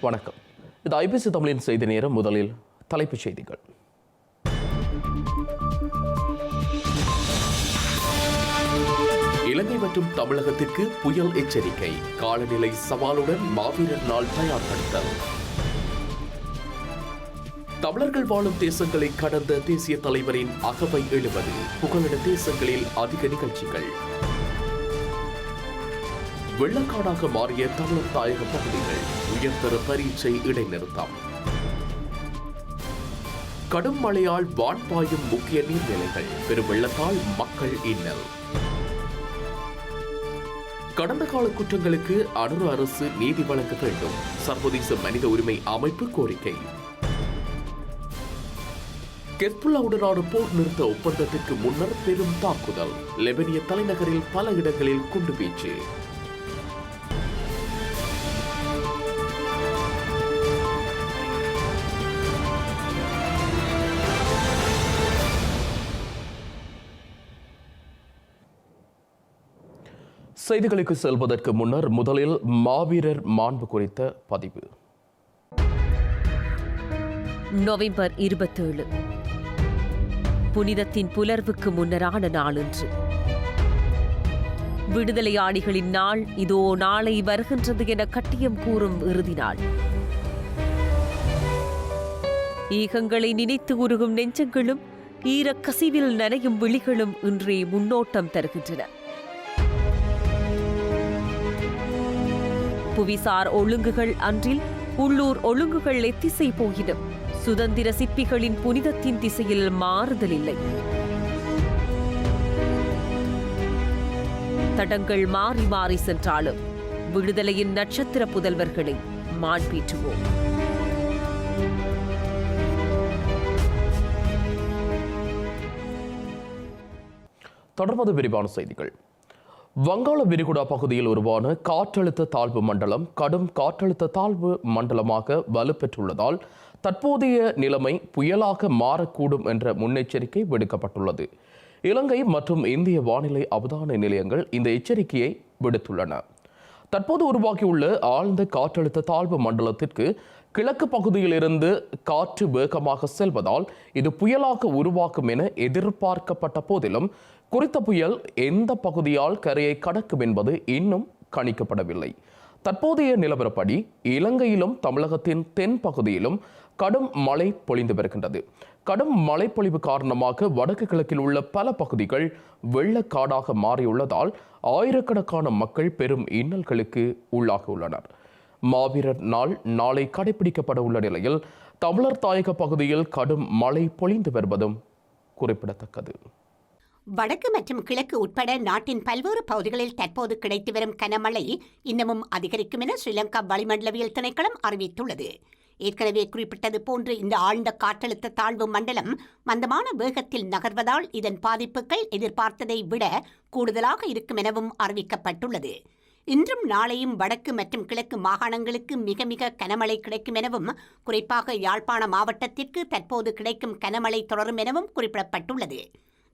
வணக்கம். இது ஐபிசி தமிழின் செய்தி நேரம். முதலில் தலைப்புச் செய்திகள். இலங்கை மற்றும் தமிழகத்திற்கு புயல் எச்சரிக்கை. காலநிலை சவாலுடன் மாவீரர் நாள் தயார்படுத்தல். தமிழர்கள் வாழும் தேசங்களை கடந்த தேசிய தலைவரின் அகவை எழுவது. புகலிட தேசங்களில் அதிக நிகழ்ச்சிகள். வெள்ளக்காடாக மாறிய தமிழர் தாயக பகுதிகள் உயர்தர பரீட்சை இடைநிறுத்தம். கடும் மழையால் வான்பாயும் முக்கிய நீர்நிலைகள் பெருவெள்ளத்தால் மக்கள் இன்னல். கடந்த கால குற்றங்களுக்கு அனுர அரசு நீதி வழங்க வேண்டும் சர்வதேச மனித உரிமை அமைப்பு கோரிக்கை. கெஸ்புல்லாவுடனான போர் நிறுத்த ஒப்பந்தத்திற்கு முன்னர் பெரும் தாக்குதல் லெபனிய தலைநகரில் பல இடங்களில் குண்டுவீச்சு. செய்திகளுக்கு செல்வதற்கு முன்னர் முதலில் மாவீரர் மாண்பு குறித்த பதிவு. நவம்பர் இருபத்தேழு. புனிதத்தின் புலர்வுக்கு முன்னரான நாளன்று. விடுதலையாளிகளின் நாள் இதோ நாளை வருகின்றது என கட்டியம் கூறும் இறுதி நாள். ஈகங்களை நினைத்து உருகும் நெஞ்சங்களும் ஈரக்கசிவில் நனையும் விழிகளும் இன்றே முன்னோட்டம் தருகின்றன. புவிசார் ஒழுங்குகள் அன்றில் உள்ளூர் ஒழுங்குகள் எத்திசை போயினும் சுதந்திர சிற்பிகளின் புனிதத்தின் திசையில் மாறுதல் இல்லை தடங்கள் மாறி மாறி சென்றாலும் விடுதலையின் நட்சத்திர புதல்வர்களை மாண்பீற்றுவோம். தொடர்பது விரிவான செய்திகள். வங்காள விரிகுடா பகுதியில் உருவான காற்றழுத்த தாழ்வு மண்டலம் கடும் காற்றழுத்த தாழ்வு மண்டலமாக வலுப்பெற்றுள்ளதால் தற்போதைய நிலைமை புயலாக மாறக்கூடும் என்ற முன்னெச்சரிக்கை விடுக்கப்பட்டுள்ளது. இலங்கை மற்றும் இந்திய வானிலை அவதான நிலையங்கள் இந்த எச்சரிக்கையை விடுத்துள்ளன. தற்போது உருவாகியுள்ள ஆழ்ந்த காற்றழுத்த தாழ்வு மண்டலத்திற்கு கிழக்கு பகுதியிலிருந்து காற்று வேகமாக செல்வதால் இது புயலாக உருவாக்கும் என எதிர்பார்க்கப்பட்ட போதிலும் குறித்த புயல் எந்த பகுதியால் கரையை கடக்கும் என்பது இன்னும் கணிக்கப்படவில்லை. தற்போதைய நிலவரப்படி இலங்கையிலும் தமிழகத்தின் தென் பகுதியிலும் கடும் மழை பொழிந்து வருகின்றது. கடும் மழைப்பொழிவு காரணமாக வடக்கு கிழக்கில் உள்ள பல பகுதிகள் வெள்ளக்காடாக மாறியுள்ளதால் ஆயிரக்கணக்கான மக்கள் பெரும் இன்னல்களுக்கு உள்ளாகியுள்ளனர். மாவீரர் நாள் நாளை கடைபிடிக்கப்பட உள்ள நிலையில் தமிழர் தாயக பகுதியில் கடும் மழை பொழிந்து வருவதும் குறிப்பிடத்தக்கது. வடக்கு மற்றும் கிழக்கு உட்பட நாட்டின் பல்வேறு பகுதிகளில் தற்போது கிடைத்து வரும் கனமழை இன்னமும் அதிகரிக்கும் என ஸ்ரீலங்கா வளிமண்டலவியல் திணைக்களம் அறிவித்துள்ளது. ஏற்கனவே குறிப்பிட்டது போன்று இந்த ஆழ்ந்த காற்றழுத்த தாழ்வு மண்டலம் மந்தமான வேகத்தில் நகர்வதால் இதன் பாதிப்புகள் எதிர்பார்த்ததை விட கூடுதலாக இருக்கும் எனவும் அறிவிக்கப்பட்டுள்ளது. இன்றும் நாளையும் வடக்கு மற்றும் கிழக்கு மாகாணங்களுக்கு மிக மிக கனமழை கிடைக்கும் எனவும் குறிப்பாக யாழ்ப்பாண மாவட்டத்திற்கு தற்போது கிடைக்கும் கனமழை தொடரும் எனவும் குறிப்பிடப்பட்டுள்ளது.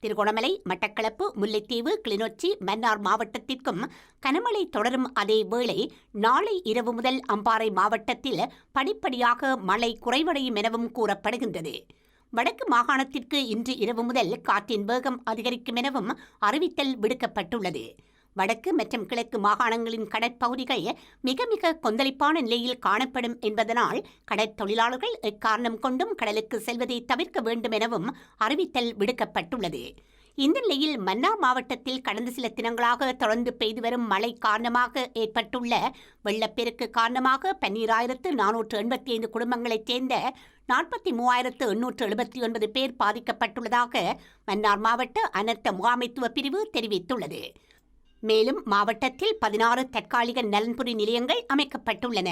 திருகோணமலை மட்டக்களப்பு முல்லைத்தீவு கிளிநொச்சி மன்னார் மாவட்டத்திற்கும் கனமழை தொடரும் அதே வேளை நாளை இரவு முதல் அம்பாறை மாவட்டத்தில் படிப்படியாக மழை குறைவடையும் எனவும் கூறப்படுகின்றது. வடக்கு மாகாணத்திற்கு இன்று இரவு முதல் காற்றின் வேகம் அதிகரிக்கும் எனவும் அறிவித்தல் விடுக்கப்பட்டுள்ளது. வடக்கு மற்றும் கிழக்கு மாகாணங்களின் கடற்பகுதிகள் மிக மிக கொந்தளிப்பான நிலையில் காணப்படும் என்பதனால் கடற்தொழிலாளர்கள் எக்காரணம் கொண்டும் கடலுக்கு செல்வதை தவிர்க்க வேண்டும் எனவும் அறிவித்தல் விடுக்கப்பட்டுள்ளது. இந்த நிலையில் மன்னார் மாவட்டத்தில் கடந்த சில தினங்களாக தொடர்ந்து பெய்து வரும் மழை காரணமாக ஏற்பட்டுள்ள வெள்ளப்பெருக்கு காரணமாக பன்னீராயிரத்து நானூற்று எண்பத்தி ஐந்து குடும்பங்களைச் சேர்ந்த நாற்பத்தி மூவாயிரத்து எண்ணூற்று எழுபத்தி ஒன்பது பேர் பாதிக்கப்பட்டுள்ளதாக மன்னார் மாவட்ட அனர்த்த முகாமைத்துவ பிரிவு தெரிவித்துள்ளது. மேலும் மாவட்டத்தில் பதினாறு தற்காலிக நலன்புரி நிலையங்கள் அமைக்கப்பட்டுள்ளன.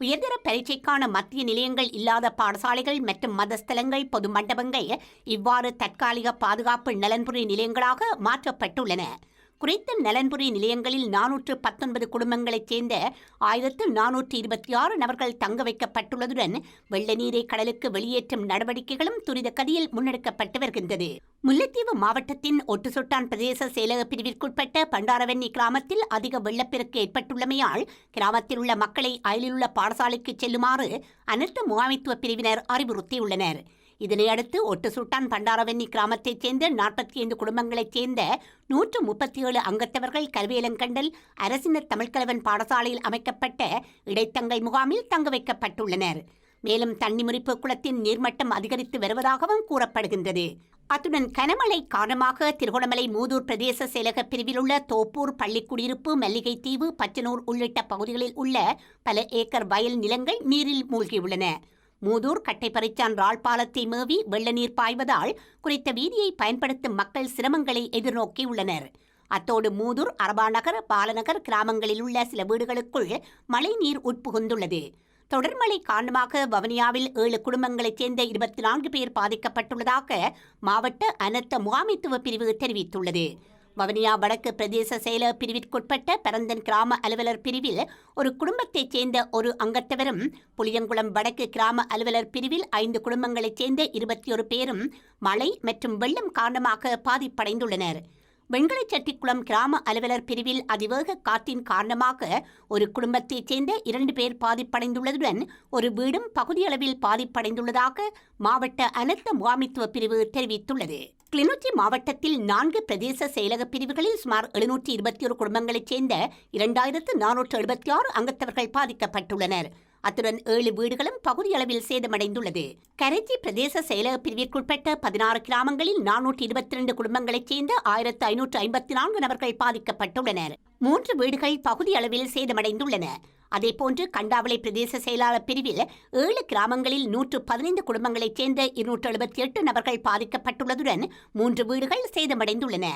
உயர்தர பரீட்சைக்கான மத்திய நிலையங்கள் இல்லாத பாடசாலைகள் மற்றும் மதஸ்தலங்கள் பொது மண்டபங்கள் இவ்வாறு தற்காலிக பாதுகாப்பு நலன்புரி நிலையங்களாக மாற்றப்பட்டுள்ளன. குறித்த நலன்புரி நிலையங்களில் நானூற்று பத்தொன்பது குடும்பங்களைச் சேர்ந்த ஆயிரத்து நானூற்று இருபத்தி ஆறு நபர்கள் தங்க வைக்கப்பட்டுள்ளதுடன் வெள்ள நீரை கடலுக்கு வெளியேற்றும் நடவடிக்கைகளும் துரித கதியில் முன்னெடுக்கப்பட்டு வருகின்றது. முல்லைத்தீவு மாவட்டத்தின் ஒட்டுசுட்டான் பிரதேச செயலக பிரிவிற்குட்பட்ட பண்டாரவெண்ணி கிராமத்தில் அதிக வெள்ளப்பெருக்கு ஏற்பட்டுள்ளமையால் கிராமத்தில் உள்ள மக்களை அயலிலுள்ள பாடசாலைக்கு செல்லுமாறு அனர்த்த முகாமைத்துவ பிரிவினர் அறிவுறுத்தியுள்ளனர். இதனையடுத்து ஒட்டுசுட்டான் பண்டாரவன்னி கிராமத்தைச் சேர்ந்த நாற்பத்தி ஐந்து குடும்பங்களைச் சேர்ந்த நூற்று முப்பத்தி ஏழு அங்கத்தவர்கள் கல்வியலங்கண்டல் அரசினர் தமிழ்கலவன் பாடசாலையில் அமைக்கப்பட்ட இடைத்தங்கல் முகாமில் தங்க வைக்கப்பட்டுள்ளனர். மேலும் தண்ணிமுறிப்பு குளத்தின் நீர்மட்டம் அதிகரித்து வருவதாகவும் கூறப்படுகின்றது. அத்துடன் கனமழை காரணமாக திருகோணமலை மூதூர் பிரதேச செயலக பிரிவில் உள்ள தோப்பூர் பள்ளிக்குடியிருப்பு மல்லிகைத்தீவு பச்சனூர் உள்ளிட்ட பகுதிகளில் உள்ள பல ஏக்கர் வயல் நிலங்கள் நீரில் மூழ்கியுள்ளன. மூதூர் கட்டைப்பறிச்சான் ராள் பாலத்தை மேவி வெள்ள நீர் பாய்வதால் குறித்த வீதியை பயன்படுத்தும் மக்கள் சிரமங்களை எதிர்நோக்கியுள்ளனர் அத்தோடு மூதூர் அரபாநகர் பாலநகர் கிராமங்களில் உள்ள சில வீடுகளுக்குள் மழை நீர் உட்புகுந்துள்ளது. தொடர்மழை காரணமாக வவனியாவில் ஏழு குடும்பங்களைச் சேர்ந்த இருபத்தி நான்கு பேர் பாதிக்கப்பட்டுள்ளதாக மாவட்ட அனர்த்த முகாமைத்துவ பிரிவு தெரிவித்துள்ளது. வவனியா வடக்கு பிரதேச செயல பிரிவிற்குட்பட்ட பரந்தன் கிராம அலுவலர் பிரிவில் ஒரு குடும்பத்தைச் சேர்ந்த ஒரு அங்கத்தவரும் புளியங்குளம் வடக்கு கிராம அலுவலர் பிரிவில் ஐந்து குடும்பங்களைச் சேர்ந்த இருபத்தி ஒரு பேரும் மழை மற்றும் வெள்ளம் காரணமாக பாதிப்படைந்துள்ளனர். வெண்கலச்செட்டிக்குளம் கிராம அலுவலர் பிரிவில் அதிவேக காற்றின் காரணமாக ஒரு குடும்பத்தைச் சேர்ந்த இரண்டு பேர் பாதிப்படைந்துள்ளதுடன் ஒரு வீடும் பகுதியளவில் பாதிப்படைந்துள்ளதாக மாவட்ட அனர்த்த முகாமித்துவ பிரிவு தெரிவித்துள்ளது. கிளிநொச்சி மாவட்டத்தில் நான்கு பிரதேச செயலக பிரிவுகளில் சுமார் எழுநூற்றி இருபத்தி ஒரு குடும்பங்களைச் சேர்ந்த இரண்டாயிரத்து நானூற்று எழுபத்தி ஆறு அங்கத்தவர்கள் பாதிக்கப்பட்டுள்ளனர். அத்துடன் ஏழு வீடுகளும் பகுதியளவில் சேதமடைந்துள்ளது. கரைச்சி பிரதேச செயலக பிரிவிற்குட்பட்ட பதினாறு கிராமங்களில் நானூற்றி இருபத்தி இரண்டு குடும்பங்களைச் சேர்ந்த ஆயிரத்து ஐநூற்று ஐம்பத்தி நான்கு நபர்கள் பாதிக்கப்பட்டுள்ளனர். மூன்று வீடுகள் பகுதியளவில் சேதமடைந்துள்ளன. அதேபோன்று கண்டாவளை பிரதேச செயலாளர் பிரிவில் ஏழு கிராமங்களில் நூற்று பதினைந்து குடும்பங்களைச் சேர்ந்த இருநூற்று எழுபத்தி எட்டு நபர்கள் பாதிக்கப்பட்டுள்ளதுடன் மூன்று வீடுகள் சேதமடைந்துள்ளன.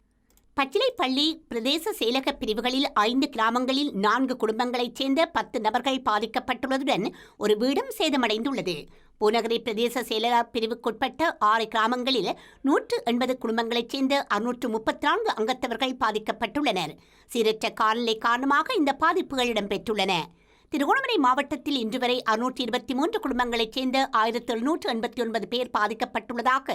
பச்சிலைப்பள்ளி பிரதேச செயலக பிரிவுகளில் ஐந்து கிராமங்களில் நான்கு குடும்பங்களைச் சேர்ந்த பத்து நபர்கள் பாதிக்கப்பட்டுள்ளதுடன் ஒரு வீடும் சேதமடைந்துள்ளது. பூநகரி பிரதேச செயலக பிரிவுக்குட்பட்ட ஆறு கிராமங்களில் நூற்று எண்பது குடும்பங்களைச் சேர்ந்த அறுநூற்று முப்பத்தி நான்கு அங்கத்தவர்கள் பாதிக்கப்பட்டுள்ளனர். சீரற்ற காலநிலை காரணமாக இந்த பாதிப்புகள் இடம்பெற்றுள்ளன. திருகோணமலை மாவட்டத்தில் இன்று வரை அறுநூற்றி இருபத்தி மூன்று குடும்பங்களைச் சேர்ந்த ஆயிரத்தி எழுநூற்று எண்பத்தி ஒன்பது பேர் பாதிக்கப்பட்டுள்ளதாக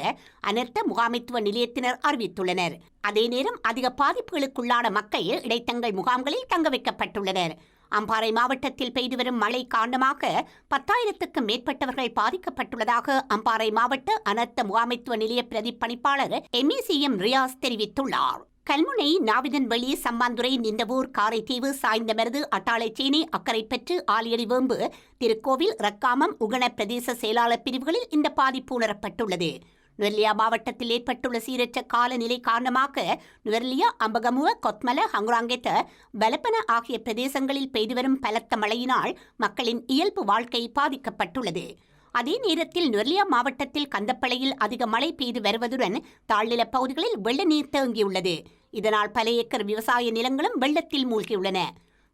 அனர்த்த முகாமைத்துவ நிலையத்தினர் அறிவித்துள்ளனர். அதே நேரம் அதிக பாதிப்புகளுக்குள்ளான மக்கள் இடைத்தங்கள் முகாம்களில் தங்க வைக்கப்பட்டுள்ளனர். அம்பாறை மாவட்டத்தில் பெய்து வரும் மழை காரணமாக பத்தாயிரத்துக்கும் மேற்பட்டவர்கள் பாதிக்கப்பட்டுள்ளதாக அம்பாறை மாவட்ட அனர்த்த முகாமைத்துவ நிலைய பிரதிப்பணிப்பாளர் எம்இசிஎம் ரியாஸ் தெரிவித்துள்ளார். கல்முனை நாவிதன் வெளியே சம்மாந்துறை நின்றவூர் காரைத்தீவு சாய்ந்தமருது அட்டாளைச்சேனி அக்கரைப்பற்று ஆலியடிவேம்பு திருக்கோவில் ரக்காமம் உகண பிரதேச செயலாளர் பிரிவுகளில் இந்த பாதிப்பு உணரப்பட்டுள்ளது. நுவர்லியா மாவட்டத்தில் ஏற்பட்டுள்ள சீரற்ற காலநிலை காரணமாக நுவர்லியா அம்பகமுவ கொத்மல ஹங்குராங்கெத்த வலப்பன ஆகிய பிரதேசங்களில் பெய்து வரும் பலத்த மழையினால் மக்களின் இயல்பு வாழ்க்கை பாதிக்கப்பட்டுள்ளது. அதே நேரத்தில் நொர்லியா மாவட்டத்தில் கந்தப்பளையில் அதிக மழை பெய்து வருவதுடன் தாழ்நில பகுதிகளில் வெள்ள நீர் தேங்கியுள்ளது. இதனால் பல ஏக்கர் விவசாய நிலங்களும் வெள்ளத்தில் மூழ்கியுள்ளன.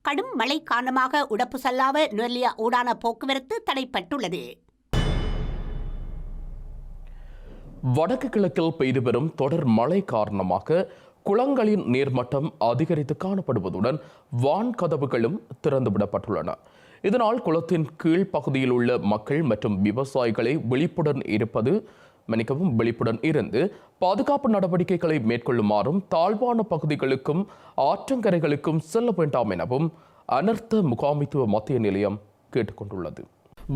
கடும் மழை காரணமாக உடப்பு சல்லாவ நொர்லியா ஊடான போக்குவரத்து தடைப்பட்டுள்ளது. வடக்கு கிழக்கில் பெய்து வரும் தொடர் மழை காரணமாக குளங்களின் நீர்மட்டம் அதிகரித்து காணப்படுவதுடன் வான் கதவுகளும் திறந்துவிடப்பட்டுள்ளன. இதனால் குளத்தின் கீழ் பகுதியில் உள்ள மக்கள் மற்றும் விவசாயிகளை விழிப்புடன் இருப்பது மன்னிக்கவும் விழிப்புடன் இருந்து பாதுகாப்பு நடவடிக்கைகளை மேற்கொள்ளுமாறும் தாழ்வான பகுதிகளுக்கும் ஆற்றங்கரைகளுக்கும் செல்ல வேண்டாம் எனவும் அனர்த்த முகாமைத்துவ மத்திய நிலையம் கேட்டுக்கொண்டுள்ளது.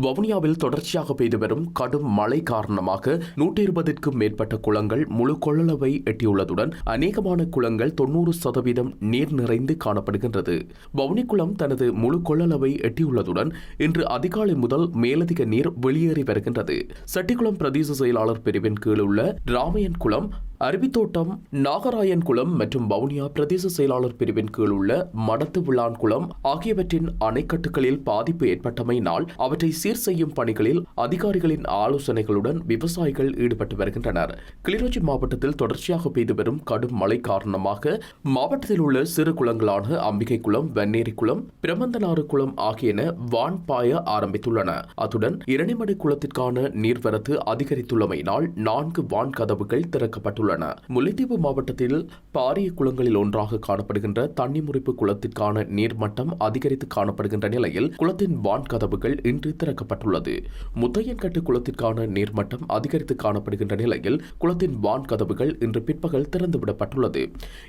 வவுனியாவில் தொடர்ச்சியாக பெய்து வரும் கடும் மழை காரணமாக நூற்றி இருபதிற்கும் மேற்பட்ட குளங்கள் முழு கொள்ளளவை எட்டியுள்ளதுடன் அநேகமான குளங்கள் தொன்னூறு சதவீதம் நீர் நிறைந்து காணப்படுகின்றது. வவுனிக்குளம் தனது முழு கொள்ளளவை எட்டியுள்ளதுடன் இன்று அதிகாலை முதல் மேலதிக நீர் வெளியேறி வருகின்றது. செட்டிக்குளம் பிரதேச செயலாளர் பிரிவின் கீழ் உள்ள ராமையன் குளம் அருவித்தோட்டம் நாகராயன் குளம் மற்றும் வவுனியா பிரதேச செயலாளர் பிரிவின் கீழ் உள்ள மடத்து விழான் குளம் ஆகியவற்றின் அணைக்கட்டுகளில் பாதிப்பு ஏற்பட்டமையினால் அவற்றை சீர் செய்யும் பணிகளில் அதிகாரிகளின் ஆலோசனைகளுடன் விவசாயிகள் ஈடுபட்டு வருகின்றனர். கிளிநொச்சி மாவட்டத்தில் தொடர்ச்சியாக பெய்து வரும் கடும் மழை காரணமாக மாவட்டத்தில் உள்ள சிறு குளங்களான அம்பிகை குளம் வெண்ணேரி குளம் பிரமந்தனாறு குளம் ஆகியன வான் பாய ஆரம்பித்துள்ளன. அத்துடன் இரணிமடை குளத்திற்கான நீர்வரத்து அதிகரித்துள்ளமையினால் நான்கு வான் கதவுகள் திறக்கப்பட்டுள்ளன. தெரிவித்துள்ளன முல்லைத்தீவு மாவட்டத்தில் பாரிய குளங்களில் ஒன்றாக காணப்படுகின்ற தண்ணி முறிப்பு குளத்திற்கான நீர்மட்டம் அதிகரித்து காணப்படுகின்ற நிலையில் குளத்தின் வான் கதவுகள் இன்று திறக்கப்பட்டுள்ளது. முத்தையன்கட்டு குளத்திற்கான நீர்மட்டம் அதிகரித்து காணப்படுகின்ற நிலையில் குளத்தின் வான் கதவுகள் இன்று பிற்பகல் திறந்துவிடப்பட்டுள்ளது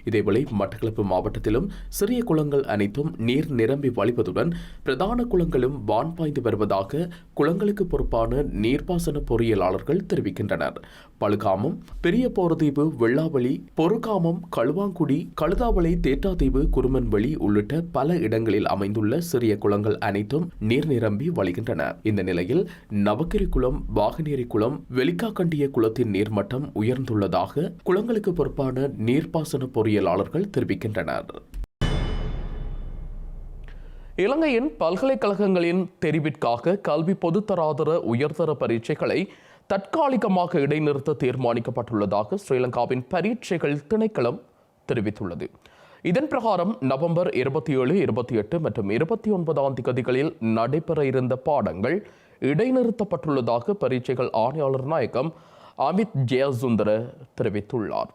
இதேவேளை மட்டக்களப்பு மாவட்டத்திலும் சிறிய குளங்கள் அனைத்தும் நீர் நிரம்பி வழிவதுடன் பிரதான குளங்களும் வான் பாய்ந்து வருவதாக குளங்களுக்கு பொறுப்பான நீர்ப்பாசன பொறியியலாளர்கள் தெரிவிக்கின்றனர். பழுகாமம் பெரிய போரதீவு வெள்ளாவளி பொறுக்காமம் களுவாங்குடி கழுதாவளை தேட்டாதீவு குருமன்வெளி உள்ளிட்ட பல இடங்களில் அமைந்துள்ள சிறிய குளங்கள் அனைத்தும் நீர் நிரம்பி வழிகின்றன. இந்த நிலையில் நவகிரி குளம் வாகனேரி குளம் வெளிக்காக்கண்டிய குளத்தின் நீர்மட்டம் உயர்ந்துள்ளதாக குளங்களுக்கு பொறுப்பான நீர்ப்பாசன பொறியியலாளர்கள் தெரிவிக்கின்றனர். இலங்கையின் பல்கலைக்கழகங்களின் தெரிவிற்காக கல்வி பொதுத்தராதர உயர்தர பரீட்சைகளை தற்காலிகமாக இடைநிறுத்த தீர்மானிக்கப்பட்டுள்ளதாக ஸ்ரீலங்காவின் பரீட்சைகள் திணைக்களம் தெரிவித்துள்ளது. இதன் பிரகாரம் நவம்பர் இருபத்தி ஏழு இருபத்தி எட்டு மற்றும் இருபத்தி ஒன்பதாம் திகதிகளில் நடைபெற இருந்த பாடங்கள் இடைநிறுத்தப்பட்டுள்ளதாக பரீட்சைகள் ஆணையாளர் நாயகம் அமித் ஜெயசுந்தர தெரிவித்துள்ளார்.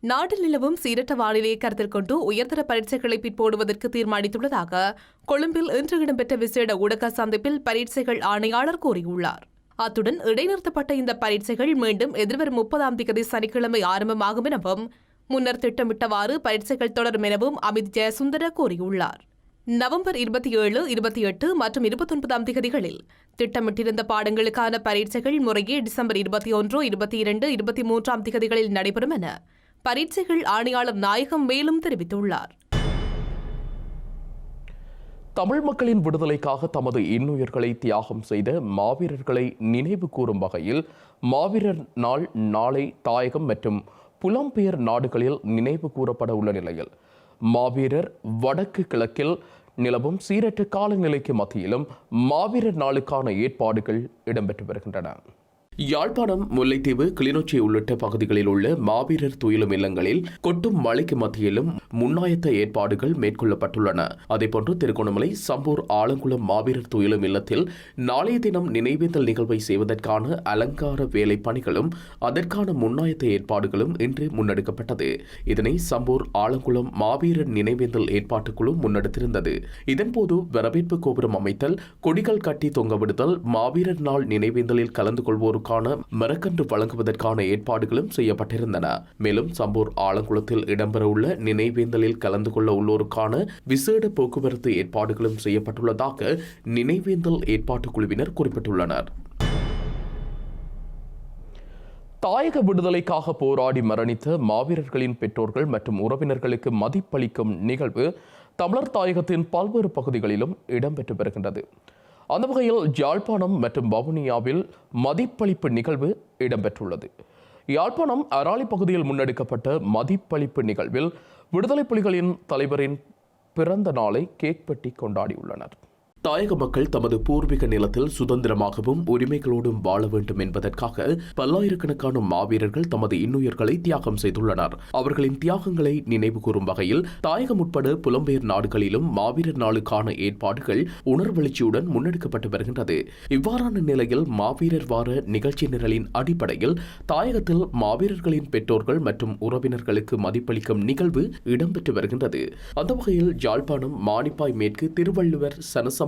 நாட்டில் நிலவும் சீரற்ற வானிலையை கருத்தில் கொண்டு உயர்தர பரீட்சைகளை பிற்போடுவதற்கு தீர்மானித்துள்ளதாக கொழும்பில் இன்று இடம்பெற்ற விசேட ஊடக சந்திப்பில் பரீட்சைகள் ஆணையாளர் கூறியுள்ளார். அத்துடன் இடைநிறுத்தப்பட்ட இந்த பரீட்சைகள் மீண்டும் எதிர்வரும் முப்பதாம் தேதி சனிக்கிழமை ஆரம்பமாகும் எனவும் முன்னர் திட்டமிட்டவாறு பரீட்சைகள் தொடரும் எனவும் அமித் ஜெயசுந்தர கூறியுள்ளார். நவம்பர் இருபத்தி ஏழு இருபத்தி எட்டு மற்றும் இருபத்தொன்பதாம் திகதிகளில் திட்டமிட்டிருந்த பாடங்களுக்கான பரீட்சைகள் முறையே டிசம்பர் இருபத்தி ஒன்று இருபத்தி இரண்டு இருபத்தி மூன்றாம் திகதிகளில் நடைபெறும் என பரீட்சைகள் ஆணையாளர் நாயகம் மேலும் தெரிவித்துள்ளார். தமிழ் மக்களின் விடுதலைக்காக தமது இன்னுயிர்களை தியாகம் செய்த மாவீரர்களை நினைவு கூறும் வகையில் மாவீரர் நாள் நாளை தாயகம் மற்றும் புலம்பெயர் நாடுகளில் நினைவு கூறப்பட உள்ள நிலையில். மாவீரர் வடக்கு கிழக்கில் நிலவும் சீரற்ற காலநிலைக்கு மத்தியிலும் மாவீரர் நாளுக்கான ஏற்பாடுகள் இடம்பெற்று வருகின்றன. யாழ்ப்பாணம் முல்லைத்தீவு கிளிநொச்சி உள்ளிட்ட பகுதிகளில் உள்ள மாவீரர் துயிலும் இல்லங்களில் கொட்டும் மழைக்கு மத்தியிலும் முன்னாயத்த ஏற்பாடுகள் மேற்கொள்ளப்பட்டுள்ளன. அதேபோன்று திருகோணமலை சம்பூர் ஆலங்குளம் மாவீரர் துயிலும் இல்லத்தில் நாளைய தினம் நினைவேந்தல் நிகழ்வை செய்வதற்கான அலங்கார வேலை பணிகளும் அதற்கான முன்னாயத்த ஏற்பாடுகளும் இன்று முன்னெடுக்கப்பட்டது. இதனை சம்பூர் ஆலங்குளம் மாவீரர் நினைவேந்தல் ஏற்பாட்டுக்குழு முன்னெடுத்திருந்தது. இதன்போது வரவேற்பு கோபுரம் அமைத்தல் கொடிகள் கட்டி தொங்கவிடுதல் மாவீரர் நாள் நினைவேந்தலில் கலந்து கொள்வோருக்கு கொள்வோருக்கான மரக்கன்று வழங்குவதற்கான ஏற்பாடுகளும் செய்யப்பட்டிருந்தன. மேலும் சம்பூர் ஆலங்குளத்தில் இடம்பெறவுள்ள நினைவேந்தலில் கலந்து கொள்ள உள்ளோருக்கான விசேட போக்குவரத்து ஏற்பாடுகளும் செய்யப்பட்டுள்ளதாக நினைவேந்தல் ஏற்பாட்டுக் குழுவினர் குறிப்பிட்டுள்ளனர். தாயக விடுதலைக்காக போராடி மரணித்த மாவீரர்களின் பெற்றோர்கள் மற்றும் உறவினர்களுக்கு மதிப்பளிக்கும் நிகழ்வு தமிழர் தாயகத்தின் பல்வேறு பகுதிகளிலும் இடம்பெற்று வருகின்றது. அந்த வகையில் யாழ்ப்பாணம் மற்றும் வவுனியாவில் மதிப்பளிப்பு நிகழ்வு இடம்பெற்றுள்ளது. யாழ்ப்பாணம் அராலி பகுதியில் முன்னெடுக்கப்பட்ட மதிப்பளிப்பு நிகழ்வில் விடுதலை புலிகளின் தலைவரின் பிறந்த நாளை கேக் வெட்டி கொண்டாடியுள்ளனர். தாயக மக்கள் தமது பூர்வீக நிலத்தில் சுதந்திரமாகவும் உரிமைகளோடும் வாழ வேண்டும் என்பதற்காக பல்லாயிரக்கணக்கான மாவீரர்கள் தமது இன்னுயிர்களை தியாகம் செய்துள்ளனர். அவர்களின் தியாகங்களை நினைவு கூறும் வகையில் தாயகம் உட்பட புலம்பெயர் நாடுகளிலும் மாவீரர் நாளுக்கான ஏற்பாடுகள் உணர்வெழுச்சியுடன் முன்னெடுக்கப்பட்டு வருகின்றது. இவ்வாறான நிலையில் மாவீரர் வார நிகழ்ச்சி நிரலின் அடிப்படையில் தாயகத்தில் மாவீரர்களின் பெற்றோர்கள் மற்றும் உறவினர்களுக்கு மதிப்பளிக்கும் நிகழ்வு இடம்பெற்று வருகின்றது. அந்த வகையில் யாழ்ப்பாணம் மானிப்பாய் மேற்கு திருவள்ளுவர்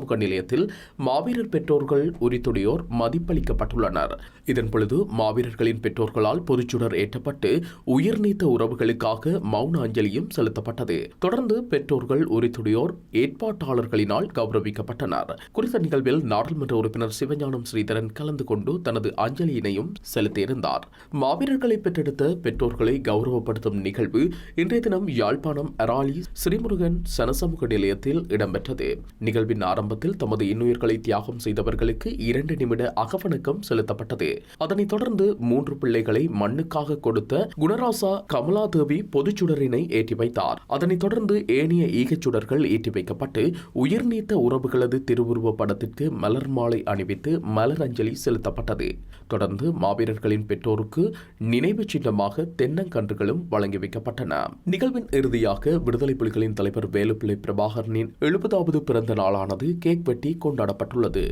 சமூக நிலையத்தில் மாவீரர் பெற்றோர்கள் உரித்துடையோர் மதிப்பளிக்கப்பட்டுள்ளனர். இதன் பொழுது மாவீரர்களின் பெற்றோர்களால் பொதுச்சுடர் ஏற்றப்பட்டு உயிர் நீத்த உறவுகளுக்காக மௌன அஞ்சலியும் செலுத்தப்பட்டது. தொடர்ந்து பெற்றோர்கள் உரித்துடையோர் ஏற்பாட்டாளர்களினால் கௌரவிக்கப்பட்டனர். குறித்த நிகழ்வில் நாடாளுமன்ற உறுப்பினர் சிவஞானம் ஸ்ரீதரன் கலந்து கொண்டு தனது அஞ்சலியினையும் செலுத்தியிருந்தார். மாவீரர்களை பெற்றெடுத்த பெற்றோர்களை கௌரவப்படுத்தும் நிகழ்வு இன்றைய தினம் யாழ்ப்பாணம் அராலி ஸ்ரீமுருகன் சனசமூக நிலையத்தில் இடம்பெற்றது. நிகழ்வின் ஆரம்பத்தில் தமது இன்னுயிர்களை தியாகம் செய்தவர்களுக்கு இரண்டு நிமிட அகவணக்கம் செலுத்தப்பட்டது. அதனைத் தொடர்ந்து மூன்று பிள்ளைகளை மண்ணுக்காக கொடுத்த குணராசா கமலாதேவி பொதுச்சுடரினை ஏற்றி வைத்தார். அதனைத் தொடர்ந்து ஏனைய ஈகச்சுடர்கள் ஏற்றி வைக்கப்பட்டு உயிர்நீத்த உறவுகளது திருவுருவ படத்திற்கு மலர் மாலை அணிவித்து மலர் அஞ்சலி செலுத்தப்பட்டது. தொடர்ந்து மாவீரர்களின் பெற்றோருக்கு நினைவு சின்னமாக தென்னங்கன்றுகளும் வழங்கி வைக்கப்பட்டன. நிகழ்வின் இறுதியாக விடுதலை புலிகளின் தலைவர் வேலுப்பிள்ளை பிரபாகரனின் எழுபதாவது பிறந்த நாளானது கேக் வெட்டி கொண்டாடப்பட்டுள்ளது.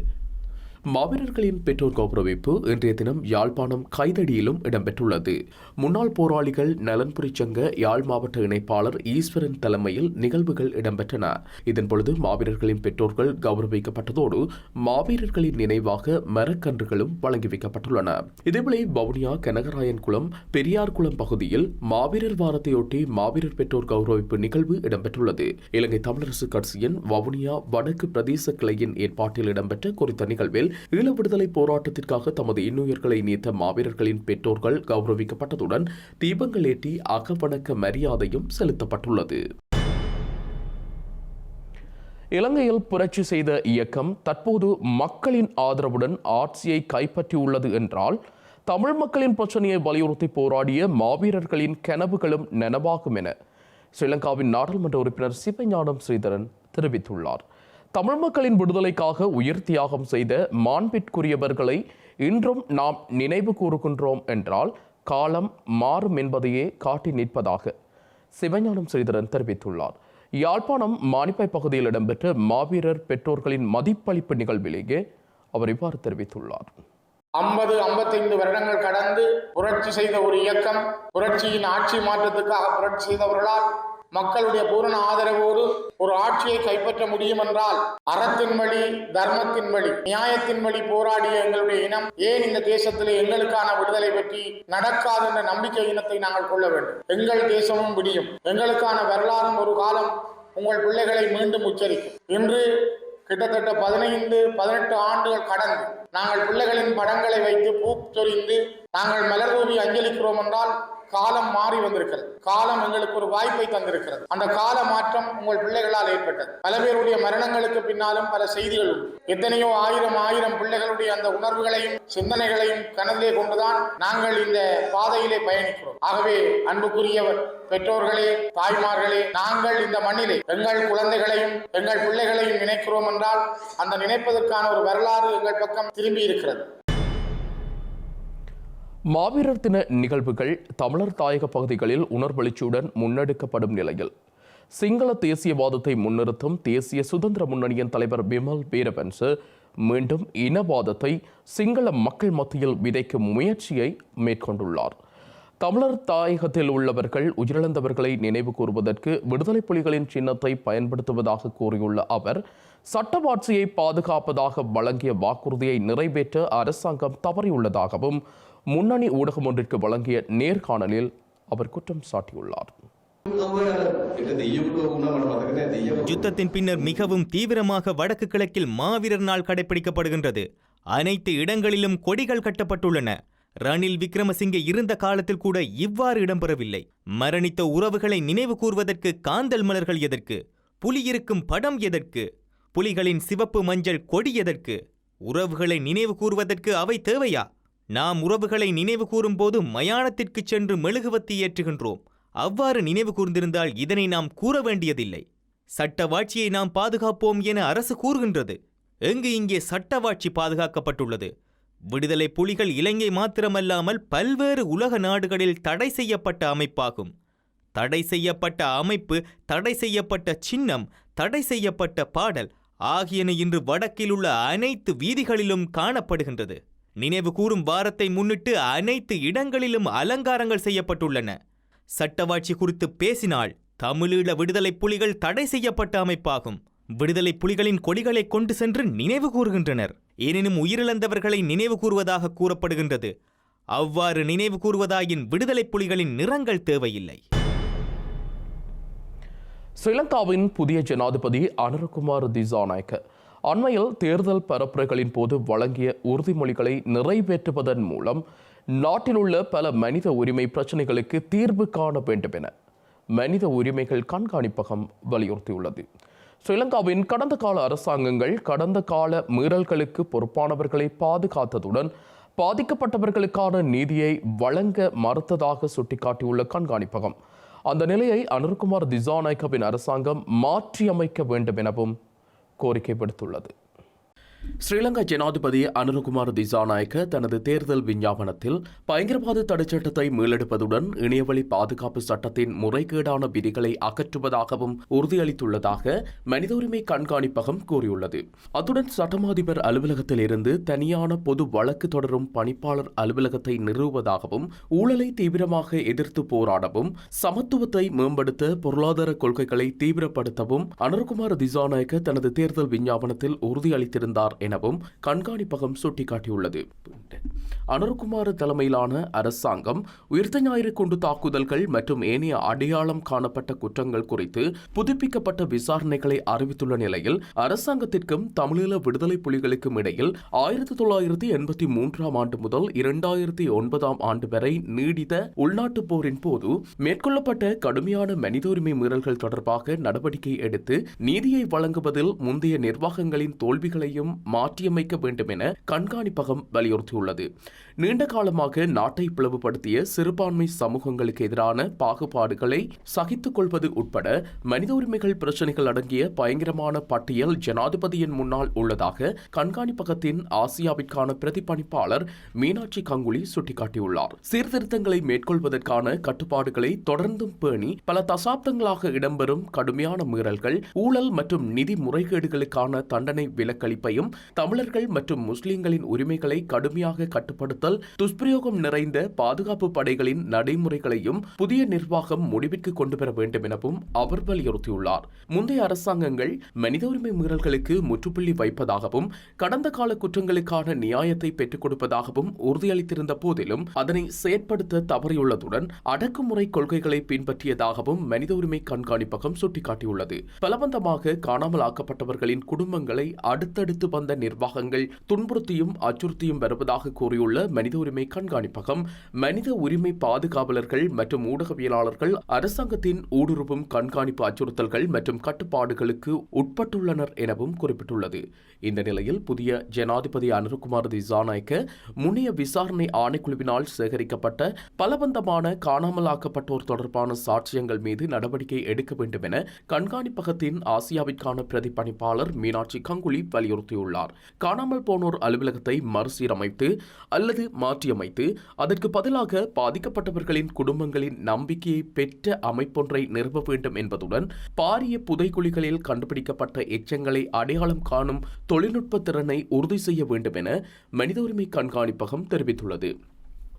மாவீரர்களின் பெற்றோர் கௌரவிப்பு இன்றைய தினம் யாழ்ப்பாணம் கைதடியிலும் இடம்பெற்றுள்ளது. முன்னாள் போராளிகள் நலன்புரி சங்க யாழ் மாவட்ட இணைப்பாளர் ஈஸ்வரன் தலைமையில் நிகழ்வுகள் இடம்பெற்றன. இதன்பொழுது மாவீரர்களின் பெற்றோர்கள் கௌரவிக்கப்பட்டதோடு மாவீரர்களின் நினைவாக மரக்கன்றுகளும் வழங்கி வைக்கப்பட்டுள்ளன. இதேவேளை வவுனியா கனகராயன் குளம் பெரியார் குளம் பகுதியில் மாவீரர் வாரத்தையொட்டி மாவீரர் பெற்றோர் கௌரவிப்பு நிகழ்வு இடம்பெற்றுள்ளது. இலங்கை தமிழரசு கட்சியின் வவுனியா வடக்கு பிரதேச கிளையின் ஏற்பாட்டில் இடம்பெற்ற குறித்த நிகழ்வில் ஈழ விடுதலை போராட்டத்திற்காக தமது இன்னுயிர்களை நீத்த மாவீரர்களின் பெற்றோர்கள் கௌரவிக்கப்பட்டதுடன் தீபங்கள் ஏற்றி அகவணக்க மரியாதையும் செலுத்தப்பட்டுள்ளது. இலங்கையில் புரட்சி செய்த இயக்கம் தற்போது மக்களின் ஆதரவுடன் ஆட்சியை கைப்பற்றியுள்ளது என்றால் தமிழ் மக்களின் பிரச்சனையை வலியுறுத்தி போராடிய மாவீரர்களின் கனவுகளும் நனவாகும் என ஸ்ரீலங்காவின் நாடாளுமன்ற உறுப்பினர் சிவஞானம் ஸ்ரீதரன் தெரிவித்துள்ளார். தமிழ் மக்களின் விடுதலைக்காக உயிர் தியாகம் செய்த மாண்பிற்குரியவர்களை இன்றும் நாம் நினைவு கூறுகின்றோம் என்றால் காலம் மாறும் என்பதையே காட்டி நிற்பதாக சிவஞானம் ஸ்ரீதரன் தெரிவித்துள்ளார். யாழ்ப்பாணம் மானிப்பாய் பகுதியில் இடம்பெற்ற மாவீரர் பெற்றோர்களின் மதிப்பளிப்பு நிகழ்விலேயே அவர் இவ்வாறு தெரிவித்துள்ளார். ஐம்பது ஐம்பத்தைந்து வருடங்கள் கடந்து புரட்சி செய்த ஒரு இயக்கம் புரட்சியின் ஆட்சி மாற்றத்துக்காக புரட்சி செய்தவர்களால் மக்களுடைய பூரண ஆதரவோடு ஒரு ஆட்சியை கைப்பற்ற முடியும் என்றால் அறத்தின் வழி தர்மத்தின் வழி நியாயத்தின் வழி போராடிய எங்களுடைய இனம் ஏன் இந்த தேசத்திலே எங்களுக்கான விடுதலை பற்றி நடக்காது என்ற நம்பிக்கை இனத்தை நாங்கள் கொள்ள வேண்டும். எங்கள் தேசமும் விடியும். எங்களுக்கான வரலாறும் ஒரு காலம் உங்கள் பிள்ளைகளை மீண்டும் உச்சரிக்கும். இன்று கிட்டத்தட்ட பதினைந்து பதினெட்டு ஆண்டுகள் கடந்து நாங்கள் பிள்ளைகளின் படங்களை வைத்து பூ சொரிந்து நாங்கள் மலர் தூவி அஞ்சலிக்கிறோம் என்றால் காலம் மாறி வந்திருக்கிறது. காலம் எங்களுக்கு ஒரு வாய்ப்பை தந்திருக்கிறது. அந்த கால மாற்றம் உங்கள் பிள்ளைகளால் ஏற்பட்டது. பல பேருடைய மரணங்களுக்கு பின்னாலும் பல செய்திகள் உண்டு. எத்தனையோ ஆயிரம் ஆயிரம் பிள்ளைகளுடைய அந்த உணர்வுகளையும் சிந்தனைகளையும் கனதிலே கொண்டுதான் நாங்கள் இந்த பாதையிலே பயணிக்கிறோம். ஆகவே அன்புக்குரியவர் பெற்றோர்களே தாய்மார்களே நாங்கள் இந்த மண்ணிலே எங்கள் குழந்தைகளையும் எங்கள் பிள்ளைகளையும் நினைக்கிறோம் என்றால் அந்த நினைப்பதற்கான ஒரு வரலாறு எங்கள் பக்கம் திரும்பி இருக்கிறது. மாவீரர் தின நிகழ்வுகள் தமிழர் தாயக பகுதிகளில் உணர்வெளிச்சியுடன் முன்னெடுக்கப்படும் நிலையில். சிங்கள தேசியவாதத்தை முன்னிறுத்தும் தேசிய சுதந்திர முன்னணியின் தலைவர் பிமல் வீரவன்ச மீண்டும் இனவாதத்தை சிங்கள மக்கள் மத்தியில் விதைக்கும் முயற்சியை மேற்கொண்டுள்ளார். தமிழர் தாயகத்தில் உள்ளவர்கள் உயிரிழந்தவர்களை நினைவு கூறுவதற்கு விடுதலை புலிகளின் சின்னத்தை பயன்படுத்துவதாக கூறியுள்ள அவர் சட்டவாட்சியை பாதுகாப்பதாக வழங்கிய வாக்குறுதியை நிறைவேற்ற அரசாங்கம் தவறியுள்ளதாகவும் முன்னணி ஊடகம் ஒன்றிற்கு வழங்கிய நேர்காணலில் அவர் குற்றம் சாட்டியுள்ளார். யுத்தத்தின் பின்னர் மிகவும் தீவிரமாக வடக்கு கிழக்கில் மாவீரர் நாள் கடைபிடிக்கப்படுகின்றது அனைத்து இடங்களிலும் கொடிகள் கட்டப்பட்டுள்ளன. ரணில் விக்ரமசிங்கே இருந்த காலத்தில் கூட இவ்வாறு இடம்பெறவில்லை. மரணித்த உறவுகளை நினைவு கூர்வதற்கு காந்தல் மலர்கள் எதற்கு? புலி இருக்கும் படம் எதற்கு? புலிகளின் சிவப்பு மஞ்சள் கொடி எதற்கு? உறவுகளை நினைவு கூர்வதற்கு அவை தேவையா? நாம் உறவுகளை நினைவு கூறும்போது மயானத்திற்கு சென்று மெழுகுவத்தி ஏற்றுகின்றோம். அவ்வாறு நினைவு கூர்ந்திருந்தால் இதனை நாம் கூற வேண்டியதில்லை. சட்டவாட்சியை நாம் பாதுகாப்போம் என அரசு கூறுகின்றது. எங்கு இங்கே சட்டவாட்சி பாதுகாக்கப்பட்டுள்ளது? விடுதலை புலிகள் இலங்கை மாத்திரமல்லாமல் பல்வேறு உலக நாடுகளில் தடை செய்யப்பட்ட அமைப்பாகும். தடை செய்யப்பட்ட அமைப்பு தடை செய்யப்பட்ட சின்னம் தடை செய்யப்பட்ட பாடல் ஆகியன இன்று வடக்கில் உள்ள அனைத்து வீதிகளிலும் காணப்படுகின்றது. நினைவு கூறும் வாரத்தை முன்னிட்டு அனைத்து இடங்களிலும் அலங்காரங்கள் செய்யப்பட்டுள்ளன. சட்டவாட்சி குறித்து பேசினால் தமிழீழ விடுதலை புலிகள் தடை செய்யப்பட்ட அமைப்பாகும். விடுதலை புலிகளின் கொடிகளை கொண்டு சென்று நினைவு கூறுகின்றனர் எனினும் உயிரிழந்தவர்களை நினைவு கூறுவதாக கூறப்படுகின்றது. அவ்வாறு நினைவு கூறுவதாயின் விடுதலை புலிகளின் நிறங்கள் தேவையில்லை. ஸ்ரீலங்காவின் புதிய ஜனாதிபதி அனுரகுமார் திசாநாயக்க அண்மையில் தேர்தல் பரப்புரைகளின் போது வழங்கிய உறுதிமொழிகளை நிறைவேற்றுவதன் மூலம் நாட்டில் உள்ள பல மனித உரிமை பிரச்சனைகளுக்கு தீர்வு காண வேண்டும் என மனித உரிமைகள் கண்காணிப்பகம் வலியுறுத்தியுள்ளது. ஸ்ரீலங்காவின் கடந்த கால அரசாங்கங்கள் கடந்த கால மீறல்களுக்கு பொறுப்பானவர்களை பாதுகாத்ததுடன் பாதிக்கப்பட்டவர்களுக்கான நீதியை வழங்க மறுத்ததாக சுட்டிக்காட்டியுள்ள கண்காணிப்பகம் அந்த நிலையை அனுர்குமார் திசாநாயக்கவின் அரசாங்கம் மாற்றியமைக்க வேண்டும் எனவும் கோரிக்கை விடுத்துள்ளது ஸ்ரீலங்கா ஜனாதிபதி அனுரகுமார் திசாநாயக்க தனது தேர்தல் விஞ்ஞாபனத்தில் பயங்கரவாத தடைச்சட்டத்தை மீளெடுப்பதுடன் இணையவழி பாதுகாப்பு சட்டத்தின் முறைகேடான விதிகளை அகற்றுவதாகவும் உறுதியளித்துள்ளதாக மனித உரிமை கண்காணிப்பகம் கூறியுள்ளது. அத்துடன் சட்டமாதிபர் அலுவலகத்தில் இருந்து தனியான பொது வழக்கு தொடரும் பணிப்பாளர் அலுவலகத்தை நிறுவுவதாகவும் ஊழலை தீவிரமாக எதிர்த்து போராடவும் சமத்துவத்தை மேம்படுத்த பொருளாதார கொள்கைகளை தீவிரப்படுத்தவும் அனுர்குமார் திசாநாயக்க தனது தேர்தல் விஞ்ஞாபனத்தில் உறுதியளித்திருந்தார். எனவும் கண்காணிப்பகம் சுட்டிக்காட்டியுள்ளது. அனுர்குமார் தலைமையிலான அரசாங்கம் உயிர்த்த ஞாயிறு குண்டு தாக்குதல்கள் மற்றும் ஏனைய அடையாளம் காணப்பட்ட குற்றங்கள் குறித்து புதுப்பிக்கப்பட்ட விசாரணைகளை அறிவித்துள்ள நிலையில் அரசாங்கத்திற்கும் தமிழீழ விடுதலை புலிகளுக்கும் இடையில் ஆயிரத்தி தொள்ளாயிரத்தி எண்பத்தி மூன்றாம் ஆண்டு முதல் இரண்டாயிரத்தி ஒன்பதாம் ஆண்டு வரை நீடித்த உள்நாட்டுப் போரின் போது மேற்கொள்ளப்பட்ட கடுமையான மனித உரிமை மீறல்கள் தொடர்பாக நடவடிக்கை எடுத்து நீதியை வழங்குவதில் முந்தைய நிர்வாகங்களின் தோல்விகளையும் மாற்றியமைக்க வேண்டும் என கண்காணிப்பகம் வலியுறுத்தியுள்ளது. நீண்ட காலமாக நாட்டை பிளவுபடுத்திய சிறுபான்மை சமூகங்களுக்கு எதிரான பாகுபாடுகளை சகித்துக் கொள்வது உட்பட மனித உரிமைகள் பிரச்சினைகள் அடங்கிய பயங்கரமான பட்டியல் ஜனாதிபதியின் முன்னால் உள்ளதாக கண்காணிப்பகத்தின் ஆசியாவிற்கான பிரதிபலிப்பாளர் மீனாட்சி கங்குலி சுட்டிக்காட்டியுள்ளார். சீர்திருத்தங்களை மேற்கொள்வதற்கான கட்டுப்பாடுகளை தொடர்ந்தும் பேணி பல தசாப்தங்களாக இடம்பெறும் கடுமையான மீறல்கள் ஊழல் மற்றும் நிதி முறைகேடுகளுக்கான தண்டனை விலக்களிப்பையும் தமிழர்கள் மற்றும் முஸ்லிம்களின் உரிமைகளை கடுமையாக கட்டுப்படுத்தல் துஷ்பிரயோகம் நிறைந்த பாதுகாப்பு படைகளின் நடைமுறைகளையும் புதிய நிர்வாகம் முடிவிற்கு கொண்டு வர வேண்டும் எனவும் அவர் வலியுறுத்தியுள்ளார். முந்தைய அரசாங்கங்கள் மனித உரிமை மீறல்களுக்கு முற்றுப்புள்ளி வைப்பதாகவும் கடந்த கால குற்றங்களுக்கான நியாயத்தை பெற்றுக் கொடுப்பதாகவும் உறுதியளித்திருந்த போதிலும் அதனை செயற்படுத்த தவறியுள்ளதுடன் அடக்குமுறை கொள்கைகளை பின்பற்றியதாகவும் மனித உரிமை கண்காணிப்பகம் சுட்டிக்காட்டியுள்ளது. பலவந்தமாக காணாமல் ஆக்கப்பட்டவர்களின் குடும்பங்களை அடுத்தடுத்து வந்த நிர்வாகங்கள் துன்புறுத்தியும் அச்சுறுத்தியும் வருவதாக கூறியுள்ள மனித உரிமை கண்காணிப்பகம் மனித உரிமை பாதுகாவலர்கள் மற்றும் ஊடகவியலாளர்கள் அரசாங்கத்தின் ஊடுருவும் கண்காணிப்பு அச்சுறுத்தல்கள் மற்றும் கட்டுப்பாடுகளுக்கு உட்பட்டுள்ளனர் எனவும் குறிப்பிட்டுள்ளது. இந்த நிலையில் புதிய ஜனாதிபதி அனுர்குமார் திசாநாயக்க முன்னைய விசாரணை ஆணைக்குழுவினால் சேகரிக்கப்பட்ட பலவந்தமான காணாமலாக்கப்பட்டோர் தொடர்பான சாட்சியங்கள் மீது நடவடிக்கை எடுக்க வேண்டும் என கண்காணிப்பகத்தின் ஆசியாவிற்கான பிரதிபலிப்பாளர் மீனாட்சி கங்குலி வலியுறுத்தியுள்ளார். காணாமல் போனோர் அலுவலகத்தை மறுசீரமைத்து அல்லது மாற்றியமைத்து அதற்கு பதிலாக பாதிக்கப்பட்டவர்களின் குடும்பங்களின் நம்பிக்கையை பெற்ற அமைப்பொன்றை நிறுவ வேண்டும் என்பதுடன் பாரிய புதைக்குழிகளில் கண்டுபிடிக்கப்பட்ட எச்சங்களை அடையாளம் காணும் தொழில்நுட்ப திறனை உறுதி செய்ய வேண்டும் என மனித உரிமை கண்காணிப்பகம் தெரிவித்துள்ளது.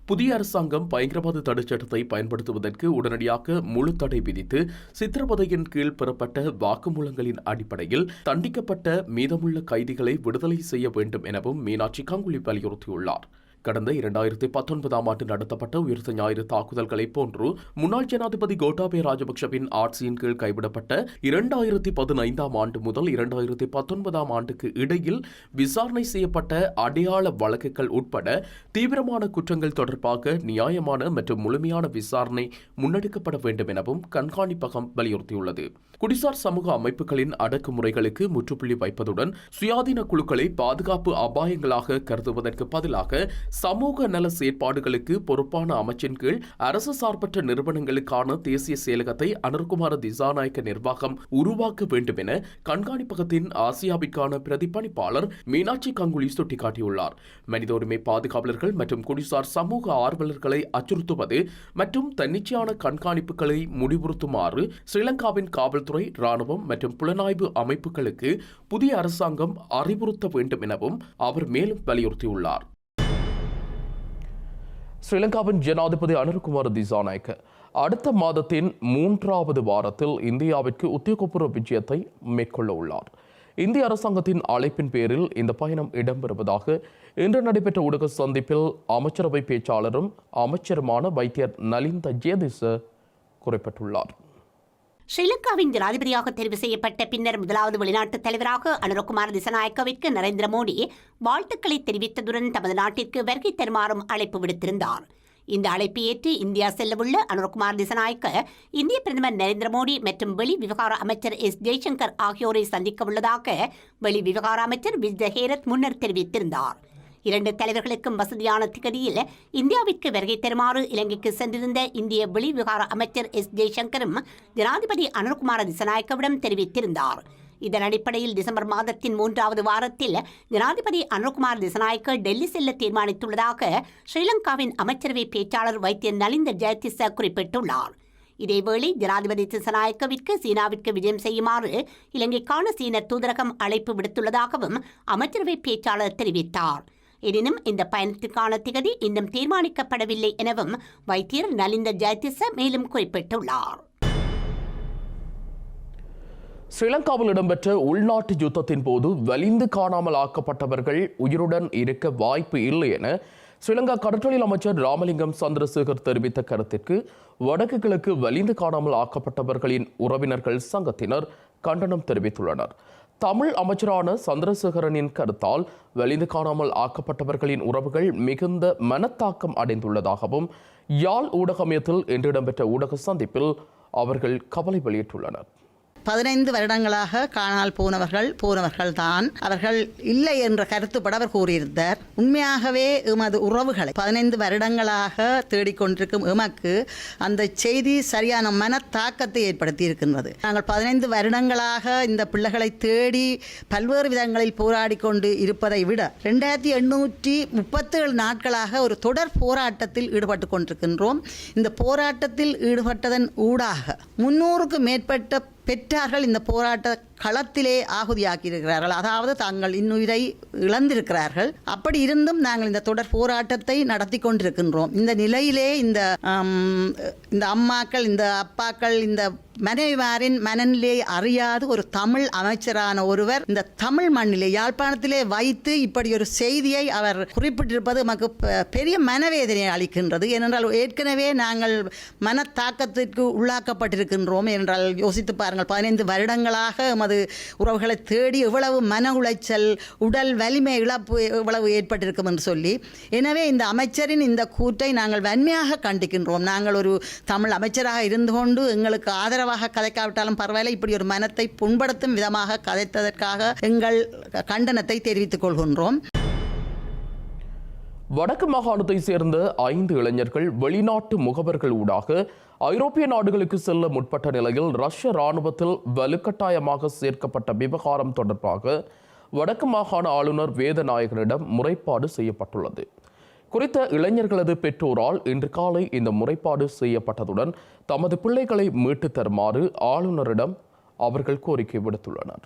புதிய அரசாங்கம் பயங்கரவாத தடைச்சட்டத்தை பயன்படுத்துவதற்கு உடனடியாக முழு தடை விதித்து சித்திரவதையின் கீழ் பெறப்பட்ட வாக்குமூலங்களின் அடிப்படையில் தண்டிக்கப்பட்ட மீதமுள்ள கைதிகளை விடுதலை செய்ய வேண்டும் எனவும் மீனாட்சி கங்குலி வலியுறுத்தியுள்ளார். கடந்த இரண்டாயிரத்தி பத்தொன்பதாம் ஆண்டு நடத்தப்பட்ட உயிர்த்த ஞாயிறு தாக்குதல்களைப் போன்று முன்னாள் ஜனாதிபதி கோட்டாபய ராஜபக்சவின் ஆட்சியின் கீழ் கைவிடப்பட்ட இரண்டாயிரத்தி பதினைந்தாம் ஆண்டு முதல் இரண்டாயிரத்தி பத்தொன்பதாம் ஆண்டுக்கு இடையில் விசாரணை செய்யப்பட்ட அடையாள வழக்குகள் உட்பட தீவிரமான குற்றங்கள் தொடர்பாக நியாயமான மற்றும் முழுமையான விசாரணை முன்னெடுக்கப்பட வேண்டும் எனவும் கண்காணிப்பகம் வலியுறுத்தியுள்ளது. குடிசார் சமூக அமைப்புகளின் அடக்குமுறைகளுக்கு முற்றுப்புள்ளி வைப்பதுடன் சுயாதீன குழுக்களை பாதுகாப்பு அபாயங்களாக கருதுவதற்கு பதிலாக சமூக நல செயற்பாடுகளுக்கு பொறுப்பான அமைச்சின் கீழ் அரசு சார்பற்ற நிறுவனங்களுக்கான தேசிய செயலகத்தை அனுர்குமார திசாநாயக்க நிர்வாகம் உருவாக்க வேண்டும் என கண்காணிப்பகத்தின் ஆசியாவிற்கான பிரதிபலிப்பாளர் மீனாட்சி கங்குலி சுட்டிக்காட்டியுள்ளார். மனித உரிமை பாதுகாவலர்கள் மற்றும் குடிசார் சமூக ஆர்வலர்களை அச்சுறுத்துவது மற்றும் தன்னிச்சையான கண்காணிப்புகளை முடிவுறுத்துமாறு ஸ்ரீலங்காவின் காவல்துறை ராணுவம் மற்றும் புலனாய்வு அமைப்புகளுக்கு புதிய அரசாங்கம் அறிவுறுத்த வேண்டும் எனவும் அவர் மேலும் வலியுறுத்தியுள்ளார். ஸ்ரீலங்காவின் ஜனாதிபதி அனுர்குமார் திசாநாயக்க அடுத்த மாதத்தின் மூன்றாவது வாரத்தில் இந்தியாவிற்கு உத்தியோகபூர்வ விஜயத்தை மேற்கொள்ள உள்ளார். இந்திய அரசாங்கத்தின் அழைப்பின் பேரில் இந்த பயணம் இடம்பெறுவதாக இன்று நடைபெற்ற ஊடக சந்திப்பில் அமைச்சரவை பேச்சாளரும் அமைச்சருமான வைத்தியர் நலிந்த ஜேதிச குறிப்பிட்டுள்ளார். ஸ்ரீலங்காவின் ஜனாதிபதியாக தெரிவு செய்யப்பட்ட பின்னர் முதலாவது வெளிநாட்டு தலைவராக அனுரகுமார் திசநாயக்கவிற்கு நரேந்திர மோடி வாழ்த்துக்களை தெரிவித்ததுடன் தமது நாட்டிற்கு வருகை தருமாறும் அழைப்பு விடுத்திருந்தார். இந்த அழைப்பை ஏற்று இந்தியா செல்லவுள்ள அனுரகுமார் திசநாயக்க இந்திய பிரதமர் நரேந்திர மோடி மற்றும் வெளி விவகார அமைச்சர் எஸ். ஜெய்சங்கர் ஆகியோரை சந்திக்க உள்ளதாக வெளி விவகார அமைச்சர் விஜய் ஹேரத் முன்னர் தெரிவித்திருந்தார். இரண்டு தலைவர்களுக்கும் வசதியான திகதியில் இந்தியாவிற்கு வருகை தருமாறு இலங்கைக்கு சென்றிருந்த இந்திய வெளிவிவகார அமைச்சர் எஸ் ஜெய்சங்கரும் ஜனாதிபதி அனுர்குமார திசநாயக்கவிடம் தெரிவித்திருந்தார். இதன் அடிப்படையில் டிசம்பர் மாதத்தின் மூன்றாவது வாரத்தில் ஜனாதிபதி அனுகுமார் திசநாயக்க டெல்லி செல்ல தீர்மானித்துள்ளதாக ஸ்ரீலங்காவின் அமைச்சரவை பேச்சாளர் வைத்திய நலிந்த ஜெயதிச குறிப்பிட்டுள்ளார். இதேவேளை ஜனாதிபதி திசநாயக்கவிற்கு சீனாவிற்கு விஜயம் செய்யுமாறு இலங்கைக்கான சீன தூதரகம் அழைப்பு விடுத்துள்ளதாகவும் அமைச்சரவை பேச்சாளர் தெரிவித்தார். எனினும் இந்த பயணத்திற்கான திகதி இன்னும் தீர்மானிக்கப்படவில்லை எனவும் வைத்தியர் நலிந்த ஜெயதிச மேலும் குறிப்பிட்டுள்ளார். ஸ்ரீலங்காவில் இடம்பெற்ற உள்நாட்டு யுத்தத்தின் போது வலிந்து காணாமல் ஆக்கப்பட்டவர்கள் உயிருடன் இருக்க வாய்ப்பு இல்லை என ஸ்ரீலங்கா கடற்றொழில் அமைச்சர் ராமலிங்கம் சந்திரசேகர் தெரிவித்த கருத்திற்கு வடக்கு கிழக்கு வலிந்து காணாமல் ஆக்கப்பட்டவர்களின் உறவினர்கள் சங்கத்தினர் கண்டனம் தெரிவித்துள்ளனர். தமிழ் அமைச்சரான சந்திரசேகரனின் கருத்தால் வெளிந்து காணாமல் ஆக்கப்பட்டவர்களின் உறவுகள் மிகுந்த மனத்தாக்கம் அடைந்துள்ளதாகவும் யாழ் ஊடகமயத்தில் இன்று இடம்பெற்ற ஊடக சந்திப்பில் அவர்கள் கவலை வெளியிட்டுள்ளனர். பதினைந்து வருடங்களாக காணால் போனவர்கள் போனவர்கள் தான் அவர்கள் இல்லை என்ற கருத்துப்பட அவர் கூறியிருந்தார். உண்மையாகவே எமது உறவுகளை பதினைந்து வருடங்களாக தேடிக்கொண்டிருக்கும் எமக்கு அந்த செய்தி சரியான மனத்தாக்கத்தை ஏற்படுத்தி இருக்கின்றது நாங்கள் பதினைந்து வருடங்களாக இந்த பிள்ளைகளை தேடி பல்வேறு விதங்களில் போராடி கொண்டு இருப்பதை விட ரெண்டாயிரத்தி எண்ணூற்றி முப்பத்தேழு நாட்களாக ஒரு தொடர் போராட்டத்தில் ஈடுபட்டு கொண்டிருக்கின்றோம் இந்த போராட்டத்தில் ஈடுபட்டதன் ஊடாக முன்னூறுக்கு மேற்பட்ட பெற்றார்கள் இந்த போராட்ட களத்திலே ஆகுதியாக்கியிருக்கிறார்கள். அதாவது தாங்கள் இன்னுயிரை இழந்திருக்கிறார்கள். அப்படி இருந்தும் நாங்கள் இந்த தொடர் போராட்டத்தை நடத்தி கொண்டிருக்கின்றோம். இந்த நிலையிலே இந்த இந்த அம்மாக்கள் இந்த அப்பாக்கள் இந்த மனைவிமாரின் மனநிலையை அறியாது ஒரு தமிழ் அமைச்சரான ஒருவர் இந்த தமிழ் மண்ணிலே யாழ்ப்பாணத்திலே வைத்து இப்படி ஒரு செய்தியை அவர் குறிப்பிட்டிருப்பது நமக்கு பெரிய மனவேதனை அளிக்கின்றது. ஏனென்றால் ஏற்கனவே நாங்கள் மனத்தாக்கத்திற்கு உள்ளாக்கப்பட்டிருக்கின்றோம் என்றால் யோசித்து பாருங்கள். பதினைந்து வருடங்களாக எமது உறவுகளை தேடி எவ்வளவு மன உளைச்சல் உடல் வலிமை இழப்பு எவ்வளவு ஏற்பட்டிருக்கும் என்று சொல்லி. எனவே இந்த அமைச்சரின் இந்த கூற்றை நாங்கள் வன்மையாக கண்டிக்கின்றோம். நாங்கள் ஒரு தமிழ் அமைச்சராக இருந்து கொண்டு எங்களுக்கு ஆதரவாக கதைக்காவிட்டாலும் பரவாயில்லை. இப்படி ஒரு மனத்தை புண்படுத்தும் விதமாக கதைத்ததற்காக எங்கள் கண்டனத்தை தெரிவித்துக் கொள்கின்றோம். வடக்கு மாகாணத்தை சேர்ந்த ஐந்து இளைஞர்கள் வெளிநாட்டு முகவர்கள் ஊடாக ஐரோப்பிய நாடுகளுக்கு செல்ல முற்பட்ட நிலையில் ரஷ்ய ராணுவத்தில் வலுக்கட்டாயமாக சேர்க்கப்பட்ட விவகாரம் தொடர்பாக வடக்கு மாகாண ஆளுநர் வேதநாயகனிடம் முறைப்பாடு செய்யப்பட்டுள்ளது. குறித்த இளைஞர்களது பெற்றோரால் இன்று காலை இந்த முறைப்பாடு செய்யப்பட்டதுடன் தமது பிள்ளைகளை மீட்டுத் தருமாறு ஆளுநரிடம் அவர்கள் கோரிக்கை விடுத்துள்ளனர்.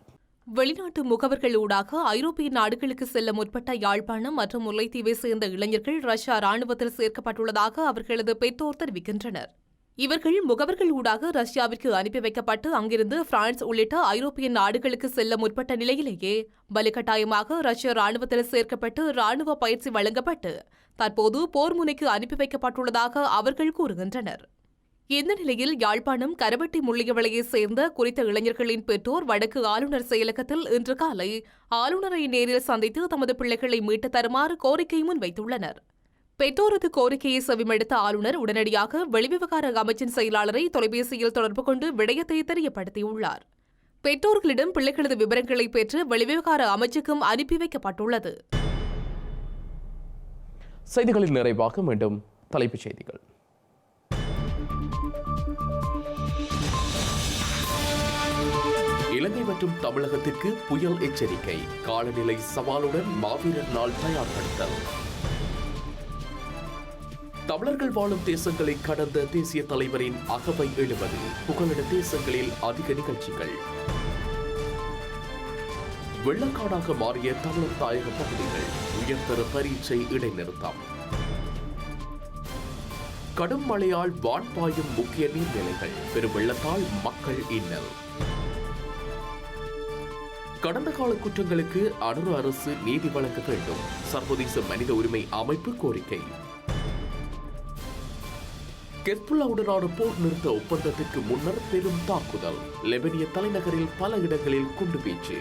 வெளிநாட்டு முகவர்கள் ஊடாக ஐரோப்பிய நாடுகளுக்கு செல்ல முற்பட்ட யாழ்ப்பாணம் மற்றும் முல்லைத்தீவை சேர்ந்த இளைஞர்கள் ரஷ்யா ராணுவத்தில் சேர்க்கப்பட்டுள்ளதாக அவர்களது பெற்றோர் தெரிவிக்கின்றனர். இவர்கள் முகவர்கள் ஊடாக ரஷ்யாவிற்கு அனுப்பி வைக்கப்பட்டு அங்கிருந்து பிரான்ஸ் உள்ளிட்ட ஐரோப்பிய நாடுகளுக்கு செல்ல முற்பட்ட நிலையிலேயே வலுக்கட்டாயமாக ரஷ்ய ராணுவத்தில் சேர்க்கப்பட்டு ராணுவ பயிற்சி வழங்கப்பட்டு தற்போது போர் முனைக்கு அனுப்பி வைக்கப்பட்டுள்ளதாக அவர்கள் கூறுகின்றனர். இந்த நிலையில் யாழ்ப்பாணம் கரவட்டி முள்ளியவளையை சேர்ந்த குறித்த இளைஞர்களின் பெற்றோர் வடக்கு ஆளுநர் செயலகத்தில் இன்று காலை ஆளுநரை நேரில் சந்தித்து தமது பிள்ளைகளை மீட்டு தருமாறு கோரிக்கை முன்வைத்துள்ளனர். பெற்றோரது கோரிக்கையை செவிமடுத்த ஆளுநர் உடனடியாக வெளிவிவகார அமைச்சின் செயலாளரை தொலைபேசியில் தொடர்பு கொண்டு விடயத்தை தெரியப்படுத்தியுள்ளார். பெற்றோர்களிடம் பிள்ளைகளது விவரங்களை பெற்று வெளிவிவகார அமைச்சுக்கும் அனுப்பி வைக்கப்பட்டுள்ளது. செய்திகளில் நிறைவாக மீண்டும் தலைப்புச் செய்திகள். இலங்கை மற்றும் தமிழகத்திற்கு புயல் எச்சரிக்கை காலநிலை சவாலுடன் மாவீரர் நாள் தயார்படுத்தல். தமிழர்கள் வாழும் தேசங்களை கடந்த தேசிய தலைவரின் அகவை எழுவது புகலிட தேசங்களில் அதிக நிகழ்ச்சிகள். வெள்ளக்காடாக மாறிய தமிழர் தாயக பகுதிகள் உயர்தர பரீட்சை இடைநிறுத்தம். கடும் மழையால் வான்பாயும் முக்கிய நீர்நிலைகள் பெருவெள்ளத்தால் மக்கள் இன்னல். கடந்த கால குற்றங்களுக்கு அனுர அரசு நீதி வழங்க வேண்டும். சர்வதேச மனித உரிமை அமைப்பு கோரிக்கை. கெஸ்புல்லாவுடனான போர் நிறுத்த ஒப்பந்தத்திற்கு முன்னர் பெரும் தாக்குதல். லெபனிய தலைநகரில் பல இடங்களில் குண்டுவீச்சு.